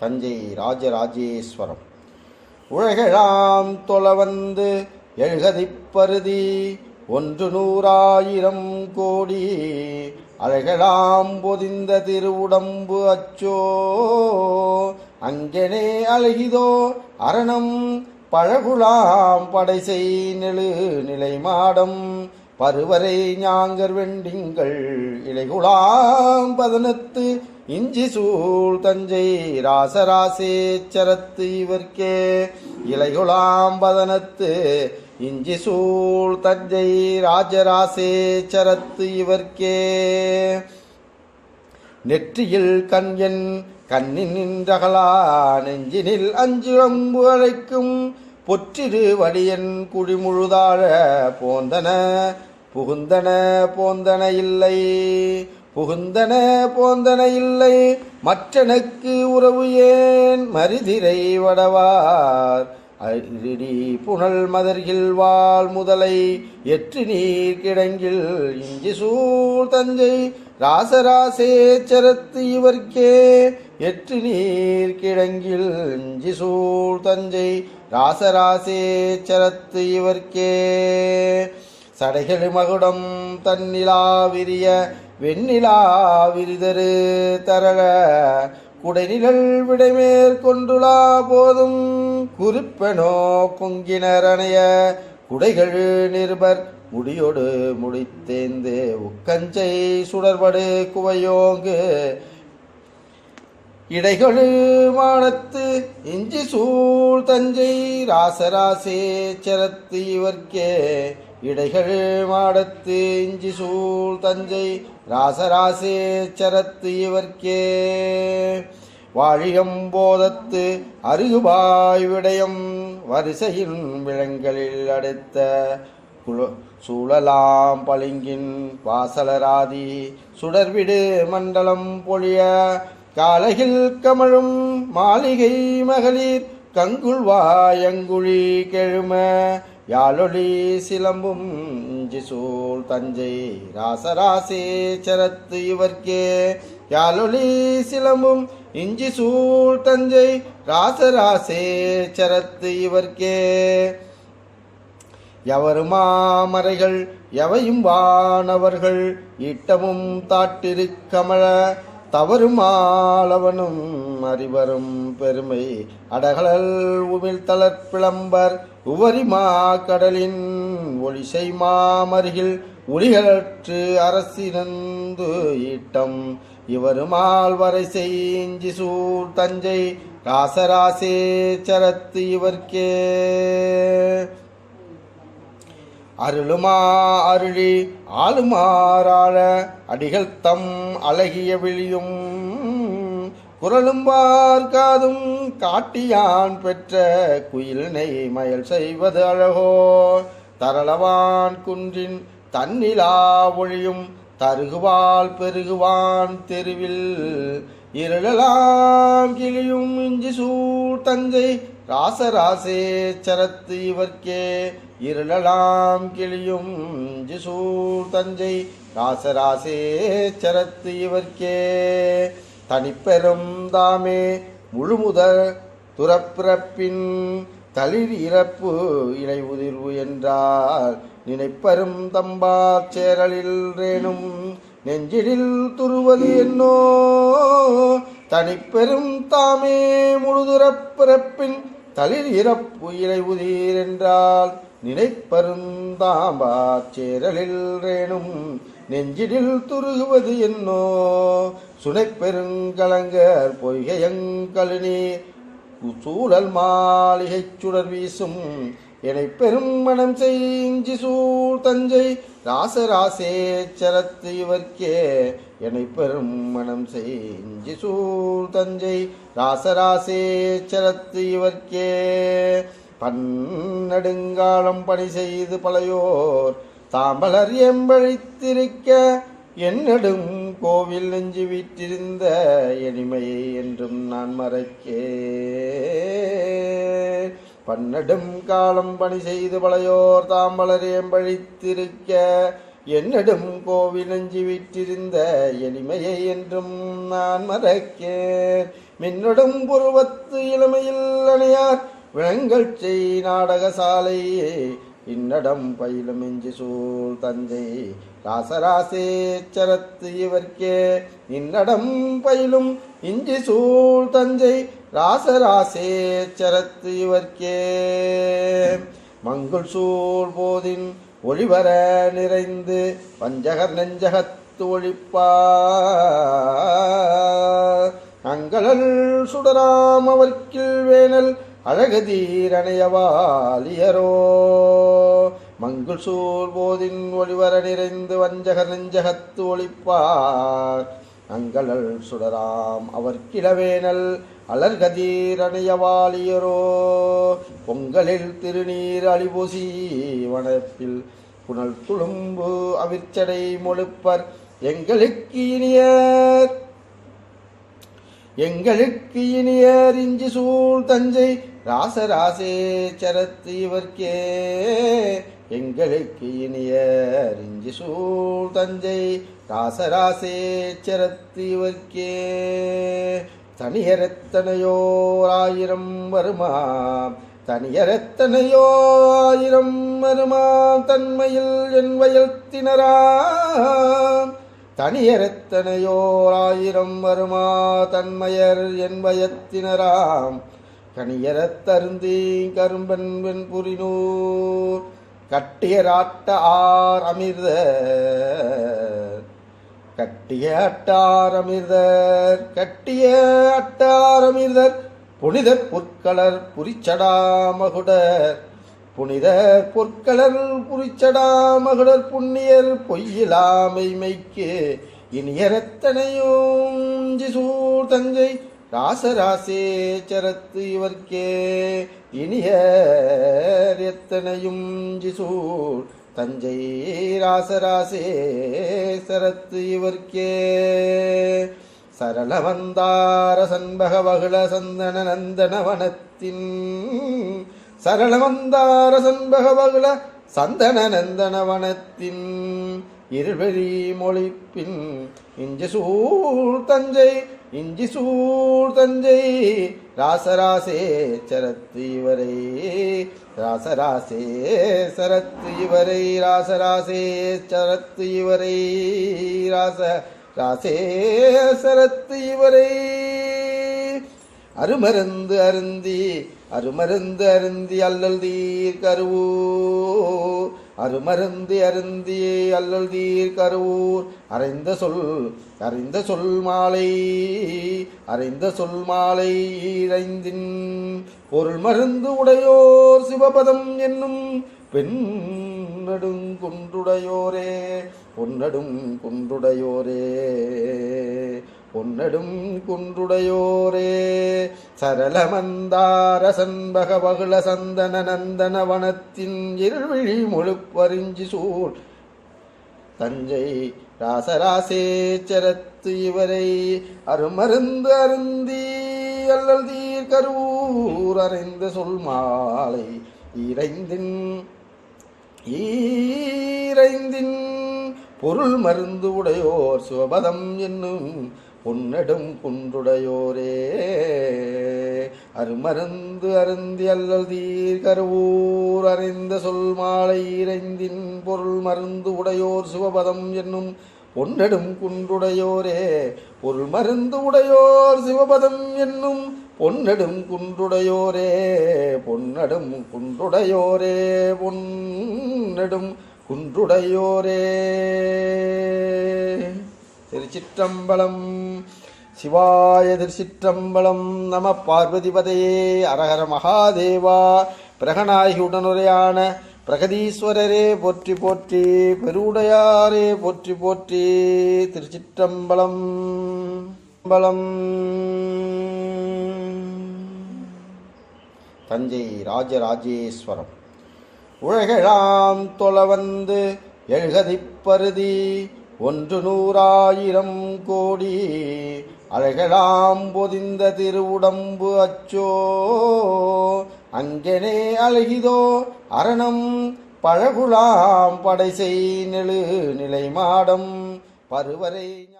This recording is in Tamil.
தஞ்சை ராஜராஜேஸ்வரம். உலகெழாம் தொலவந்து எழுகதிப்பருதி ஒன்று நூறாயிரம் கோடி. அழகெழாம் பொதிந்த திருவுடம்பு அச்சோ. அங்கனே அழகிதோ அரணம் பழகுலாம் படைசை நெழு நிலை மாடம் பருவரை ஞாங்கர் வெண்டிங்கள் இலைகுலாம் பதனத்து இஞ்சி சூழ் தஞ்சை ராசராசேச்சரத்து இவர்க்கே. இலைகுலாம் பதனத்து இஞ்சி சூழ் தஞ்சை ராஜராசேச்சரத்து இவர்க்கே. நெற்றியில் கண்யன் கண்ணின் நின்றகலா நெஞ்சினில் அஞ்சு அம்பு அழைக்கும் பொற்றிரு வடியன் குடிமுழுதாழ போந்தன புகுந்தன போந்தன இல்லை. புகுந்தன போந்தன இல்லை மற்றனக்கு உறவு ஏன் மரிதிரை வடவார்? அரிடி புனல் மதர்கில் வாழ் முதலை எற்று நீர் கிடங்கில் இஞ்சி சூழ் தஞ்சை ராசராசேச்சரத்து இவர்க்கே எற்று நீர் கிடங்கில் இஞ்சி சூழ் தஞ்சை ராசராசேச்சரத்து இவர்க்கே. சடைகள் மகுடம் தன்னிலா விரிய வெண்ணிலா விரிதரு தரள குடைநிழல் விடைமேற்கொண்டுலா போதும் குறிப்பனோ பொங்கினரணைய குடைகள் நிருபர் முடியோடு முடித்தேந்து உக்கஞ்சை சுடர்படு குவையோங்கு. இடைகளு மானத்து இஞ்சி சூழ் தஞ்சை ராசராசேச்சரத்து இவர்க்கே. இடைகள் மாடத்து இஞ்சி சூழ் தஞ்சை ராசராசேச்சரத்து இவர்க்கே. வாழியம் போதத்து அருகுபாய் விடயம் வரிசையின் விளங்களில் அடுத்த குல சூழலாம் பளிங்கின் வாசலராதி சுடர்விடு மண்டலம் பொழிய காலகில் கமழும் மாளிகை மகளிர் கங்குள்வாயங்குழி கெழும யாழொளி சிலம்பும் இஞ்சி தஞ்சை ராசராசேச்சரத்து இவர்க்கே. யாழொளி சிலம்பும் இஞ்சி சூழ் தஞ்சை ராசராசேச்சரத்து இவர்க்கே. எவருமாமறைகள் எவையும் வானவர்கள் ஈட்டமும் தாட்டிருக்கமழ தவறுமாளவனும் அறிவரும் பெருமை. அடகலல் உமிழ் பிளம்பர் உவரிமா கடலின் ஒளிசை மாமருகில் ஒளிகளற்று அரசினந்து ஈட்டம். இவருமால் வரை செஞ்சி சூர் தஞ்சை ராசராசே சரத்து இவர்க்கே. அருளுமா அருளி ஆளுமாறாழ அடிகள் தம் அழகிய விழியும். குரலும் பார்க்காதும் காட்டியான் பெற்ற குயிலினை மயல் செய்வது அழகோ. தரளவான் குன்றின் தன்னிலா ஒழியும் தருகுவால் பெருகுவான் தெருவில். இருளலாம் கிளியும் இஞ்சி சூழ் தஞ்சை ராசராசே சரத்து இவர்க்கே இருளலாம் கிளியும் ஜிசூர் தஞ்சை. ராசராசே சரத்து இவர்க்கே தனிப்பெரும் தாமே முழுமுதல் துறப்பிறப்பின் தளிர் இறப்பு இணை உதிர்வு என்றால் நினைப்பரும் தம்பா சேரலில் ரேனும் நெஞ்சிடில் துருவது என்னோ தனிப்பெரும் தாமே முழுதுறப்பிறப்பின் தளிர் இறப்பு இலை என்றால் நினைப்பருந்தாம்பா சேரலில் ரேணும் நெஞ்சிடில் துருகுவது என்னோ? சுனைப்பெருங்கலங்கர் பொய்கையங்கழுநீர் சூழல் மாளிகை சுடர் வீசும் எனை பெருமணம் மனம் செய்ஞ்சி சூழ் தஞ்சை ராசராசேச்சரத்து இவர்க்கே. எனை பெரும் மனம் செய்ஞ்சி சூழ் தஞ்சை ராசராசேச்சரத்து இவர்க்கே. பன்னெடுங்காலம் பணி செய்து பழையோர் தாம்பலர் எம்பழித்திருக்க. என்னடும் கோவில் நெஞ்சு வீற்றிருந்த எளிமையை என்றும் நான் மறைக்கே. பன்னெடும் காலம் பணி செய்து பழையோர் தாம்பலர் எம்பழித்திருக்க என்னிடம் கோவில் நெஞ்சு விற்றிருந்த எளிமையை என்றும் நான் மறக்கேன். மின்னடும் புருவத்து இளமையில் அணையார் விளங்கள் செய் நாடகசாலையே இன்னடம் பயிலும் இஞ்சி சூழ் தஞ்சை ராசராசேச்சரத்து இவர்க்கே. இன்னடம் பயிலும் இஞ்சி சூழ் தஞ்சை ராசராசேச்சரத்து இவர்க்கே. மங்குள் சூழ் போதின் ஒளிவர நிறைந்து பஞ்சகர் நெஞ்சகத்து ஒழிப்பார். அங்கலல் சுடராம் அவர்க்கில் வேணல் அழகதீரணையவாலியரோ மங்குள் சூழ் போதின் ஒளிவர நிறைந்து வஞ்சகர் நெஞ்சகத்து ஒழிப்பார் அங்கலல் சுடராம் அவர் கிழவேனல் அலர்கதீரணையவாலியரோ பொங்கலில் திருநீர் அழிபூசி வனப்பில் புனல் துளும்பு அவிர்ச்சடை மொழுப்பர். எங்களுக்கு இனியர். எங்களுக்கு இனியர் இஞ்சி சூழ் தஞ்சை. ராசராசேச்சரத்து இவர்க்கே. எங்களுக்கு இனிய அறிஞ்சி சூழ் தஞ்சை ராசராசேச்சரத்து இவர்க்கே தனியரெத்தனையோராயிரம் வருமா தனியரெத்தனையோ ஆயிரம் வருமா தன்மையில் என் வயத்தினராம் தனியரத்தனையோராயிரம் வருமா தன்மையர் என் வயத்தினராம் கனியரத்தருந்தி கரும்பன் வெண்புரினூர். கட்டியராட்ட ஆர் அமிர்த கட்டிய அட்டார் அமிர்தர். கட்டிய அட்டார் அமிர்தர். புனித பொற்களர் புரிச்சடாமகுடர் புனித பொற்களர் புரிச்சடாமகுடர் புண்ணியர் பொய்யிலாமைமைக்கு இனியரத்தனையும் ஜிசூர் தஞ்சை ராசராசேச்சரத்து இவர்க்கே இனியர் எத்தனையும் ஜிசூர். தஞ்சை ராசராசே சரத்து இவர்க்கே. சரள வந்தார சண்பக வகுள சந்தன நந்தன வனத்தின். சரள வந்தார சண்பக வகுள சந்தன நந்தன வனத்தின். இருவெளி மொழிப்பின் இஞ்சி சூழ் தஞ்சை இஞ்சி சூழ் தஞ்சை. ராசராசே சரத்து இவரை ராசராசே சரத்து இவரை ராசராசே சரத்து இவரை ராச ராசே சரத்து இவரை. அருமருந்து அருந்தி அருமருந்து அருந்தி அல்லல் தீர் கருவூர். அருமருந்து அருந்தியே அல்லல் தீர் கருவூர். அறைந்த சொல் அறிந்த சொல் மாலை அறிந்த சொல் மாலை இறைந்தின். பொருள் மருந்து உடையோர் சிவபதம் என்னும் பெண் குன்றுடையோரே பொன்னடும் குன்றுடையோரே. பொன்னடும் குன்றுடையோரே. சரளமந்தார சண்பக பகுள சந்தன நந்தன வனத்தின் இருவிழி முழுப்பறிஞ்சி சூழ். தஞ்சை ராசராசேச்சரத்து இவரை அருமருந்து அருந்தி அல்லல் தீர் கருவூர் அறைந்த சொல் மாலை இறைந்தின் ஈரைந்தின் பொருள் மருந்து உடையோர் சிவபதம் என்னும் பொன்னடும் குன்றுடையோரே. அருமருந்து அருந்தி அல்லல் தீர்கருவூர் அறிந்த சொல் மாலை இறைந்தின் பொருள் மருந்து உடையோர் சிவபதம் என்னும் பொன்னெடும் குன்றுடையோரே. பொருள் மருந்து உடையோர் சிவபதம் என்னும் பொன்னெடும் குன்றுடையோரே. பொன்னடும் குன்றுடையோரே பொன்னெடும் குன்றுடையோரே. திருச்சிற்றம்பலம். சிவாய திருச்சிற்றம்பலம். நம பார்வதிபதையே. அரகர மகாதேவா. பிரகநாயகி உடனுரையான பிரகதீஸ்வரரே போற்றி போற்றி. பெருவுடையாரே போற்றி போற்றி. திருச்சிற்றம்பலம். பலம் தஞ்சை ராஜராஜேஸ்வரம். உலகெழாம் தொலைவந்து எழுகதிப்பருதி ஒன்று நூறாயிரம் கோடி அழகலாம் பொதிந்த திருவுடம்பு அச்சோ. அங்கனே அழகிதோ அரணம் பழகுலாம் படைசை நெழு நிலை மாடம் பருவரை